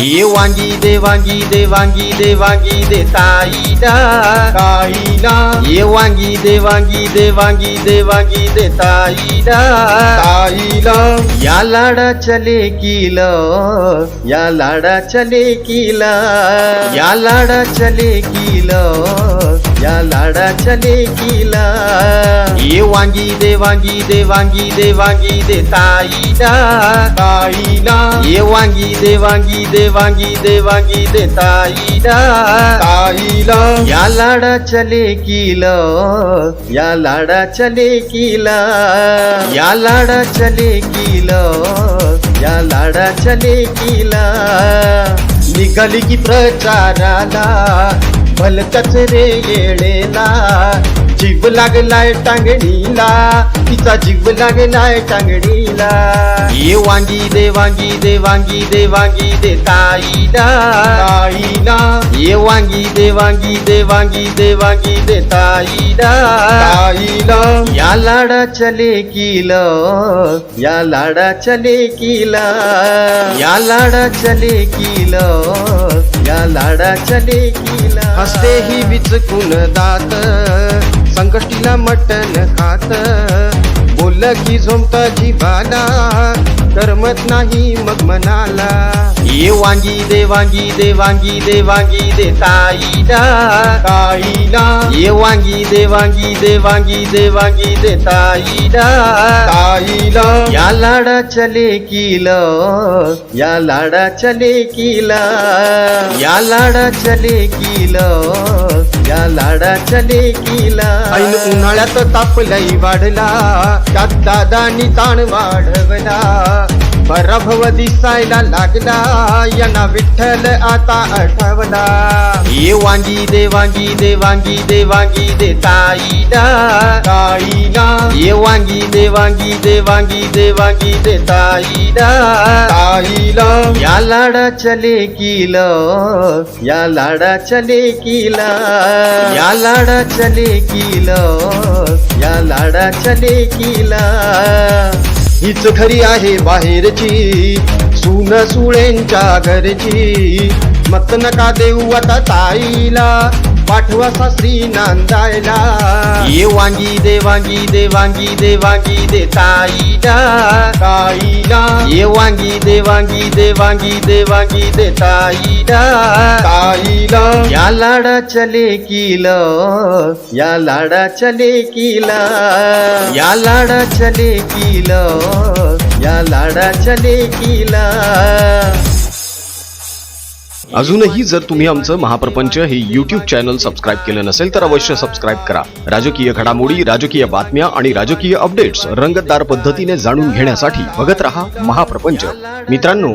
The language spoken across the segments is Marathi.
ये वांगी दे वांगी दे वांगी दे वांगी दे ताईला. ताईला. ये वांगी दे वांगी दे वांगी दे वांगी दे या लाडा चले किल या लाडा चले किल. या लाडा चले किल या लाडा चले किला. ये वांगी दे वांगी दे वांगी दे वांगी दे ताईला. ताईला. ये वांगी दे वांगी दे वांगी दे वांगी दे ताईला. ताईला. या लाडा चले किल या लाडा चले किला. या लाडा चले किल या लाडा चले किला. निघाली की प्रचाराला भलतच रे येळेला. जीव लागलाय टांगणीला तिचा जीव लागलाय टांगणीला. ये वांगी दे वांगी दे वांगी दे वांगी दे ताईला. ताईला. ये वांगी दे वांगी दे वांगी दे वांगी दे ताईला. ताईला. या लाडा चले किल या लाडा चले किला या लाडा चले किल या लाडा चले किला. हसते ही विचकून दात. संकष्टीला मटन खात. बोल की झोमत जीवाला करमत नाही मग मनाला. ये वांगी दे वांगी दे वांगी दे वांगी दे ताईला. ताईला. ये वांगी दे वांगी दे वांगी दे वांगी दे ताईला. ताईला. या लाडा चले किल या लाडा चले किला. या लाडा चले किल. या लाडाच्या लेकीला उन्हाळ्यात ऐन उन्हाळ्यात वाढला. त्यात दादानी ताण वाढवला. पराभव दिसायला लागला. यांना विठ्ठल आता आठवला. ये वांगी दे वांगी दे वांगी दे वांगी दे ताईला. ताईला. ये वांगी दे वांगी दे वांगी दे वांगी दे ताईला. आईला या लाडा चले किल या लाडा चले किला या लाडा चले किल या लाडा चले किला हीच खरी आहे बाहेरची सुन सुळेंच्या घरची. मत नका देऊ आता ताईला. पाठवा सासरी नांदायला. ये वांगी दे वांगी दे वांगी दे वांगी दे ताईला. ताईला. ये वांगी दे वांगी दे वांगी दे वांगी दे ताईला. ताईला. या लाडा चले किल. या लाडा चले किला. या लाडा चले किल. या लाडा चले किला. अजूनही जर तुम्ही आमचं महाप्रपंच हे युट्यूब चॅनल सबस्क्राईब केलं नसेल तर अवश्य सबस्क्राईब करा. राजकीय घडामोडी राजकीय बातम्या आणि राजकीय अपडेट्स रंगतदार पद्धतीने जाणून घेण्यासाठी बघत रहा महाप्रपंच. मित्रांनो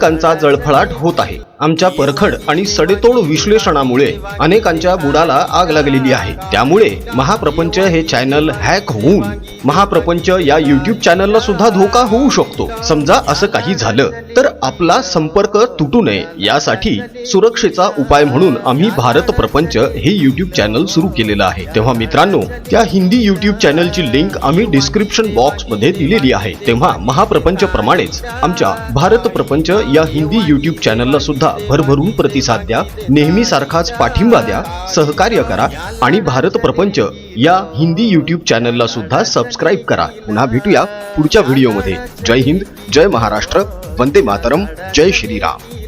अनेकांचा जळफळाट होत आहे. आमच्या परखड आणि सडेतोड विश्लेषणामुळे अनेकांच्या बुडाला आग लागलेली आहे. त्यामुळे महाप्रपंच हे चॅनल हॅक होऊन महाप्रपंच या युट्यूब चॅनलला सुद्धा धोका होऊ शकतो. समजा असं काही झालं तर आपला संपर्क तुटू नये. यासाठी सुरक्षेचा उपाय म्हणून आम्ही भारत प्रपंच हे युट्यूब चॅनल सुरू केलेलं आहे. तेव्हा मित्रांनो त्या हिंदी युट्यूब चॅनलची लिंक आम्ही डिस्क्रिप्शन बॉक्समध्ये दिलेली आहे. तेव्हा महाप्रपंच प्रमाणेच आमच्या भारत प्रपंच या हिंदी युट्यूब चॅनलला सुद्धा भरभरून प्रतिसाद द्या नेहमी सारखाच पाठिंबा द्या सहकार्य करा आणि भारत प्रपंच या हिंदी युट्यूब चॅनलला सुद्धा सबस्क्राईब करा. पुन्हा भेटूया पुढच्या व्हिडिओमध्ये जय हिंद जय महाराष्ट्र वंदे मातरम जय श्रीराम.